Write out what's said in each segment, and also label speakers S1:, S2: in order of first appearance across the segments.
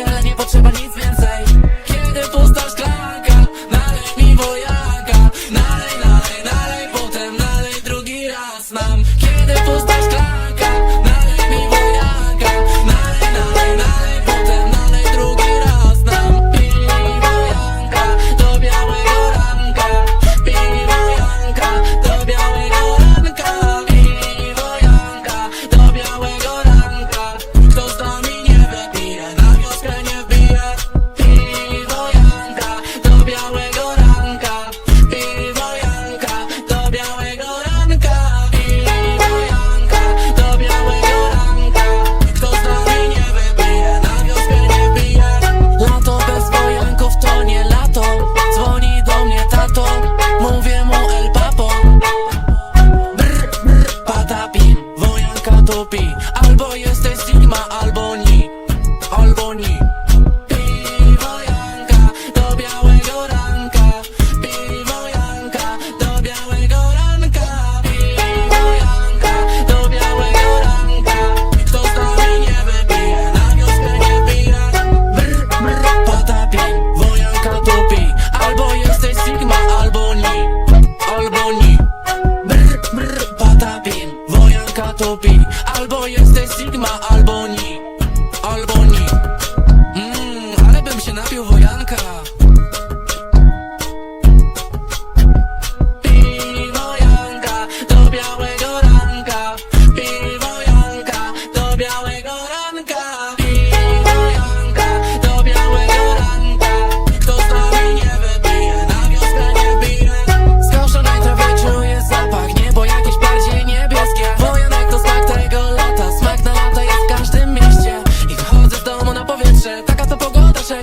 S1: watch it.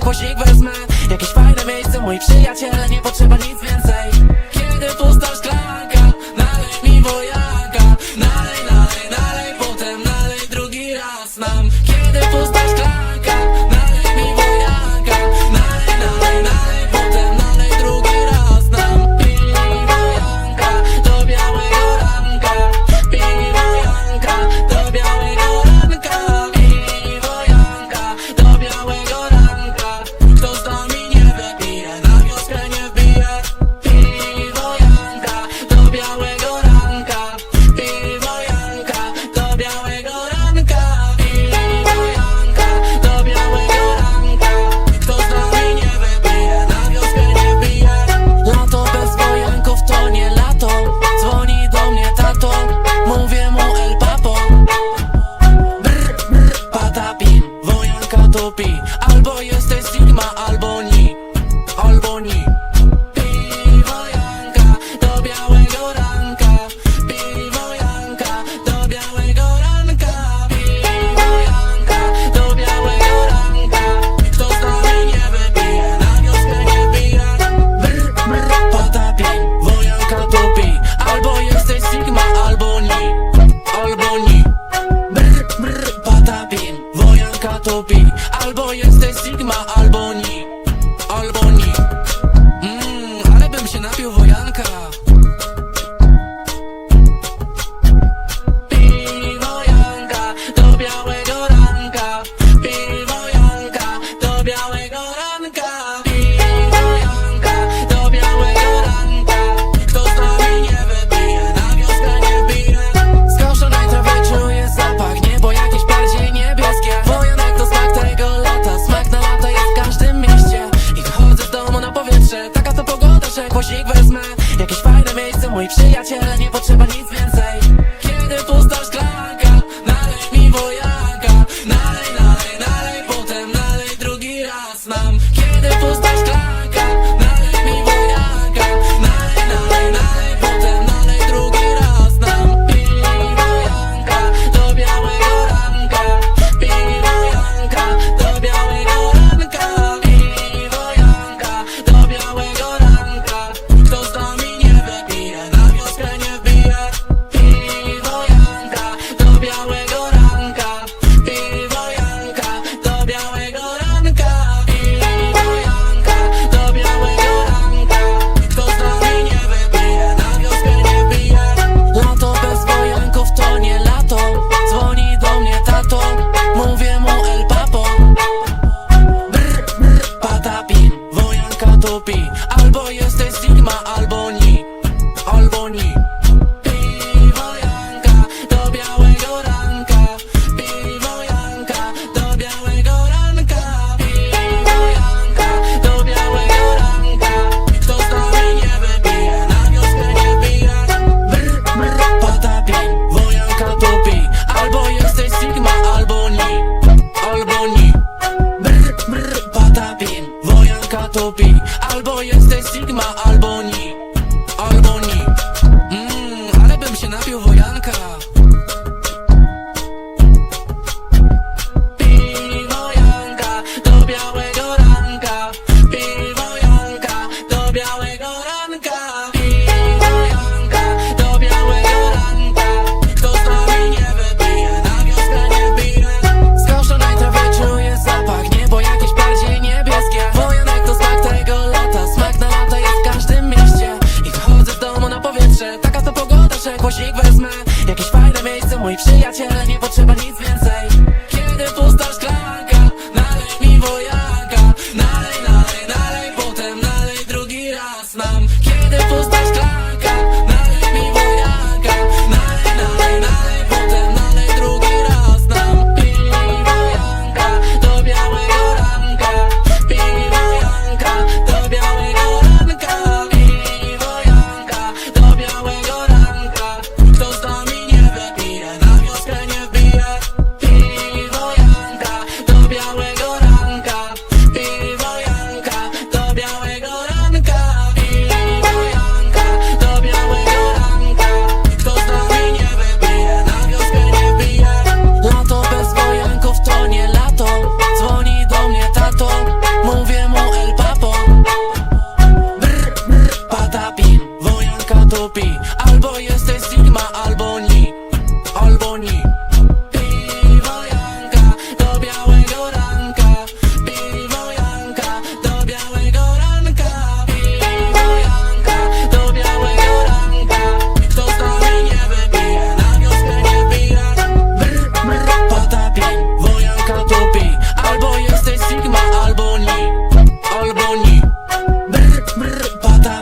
S1: Głośnik wezmę, jakieś fajne miejsce Moi przyjaciele nie potrzebują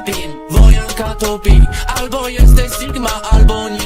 S1: patapim Wojanka tupi Albo jesteś Sigma, albo ni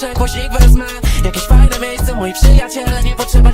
S1: Może kłosik wezmę. Jakieś fajne miejsce, moi przyjaciele Nie potrzeba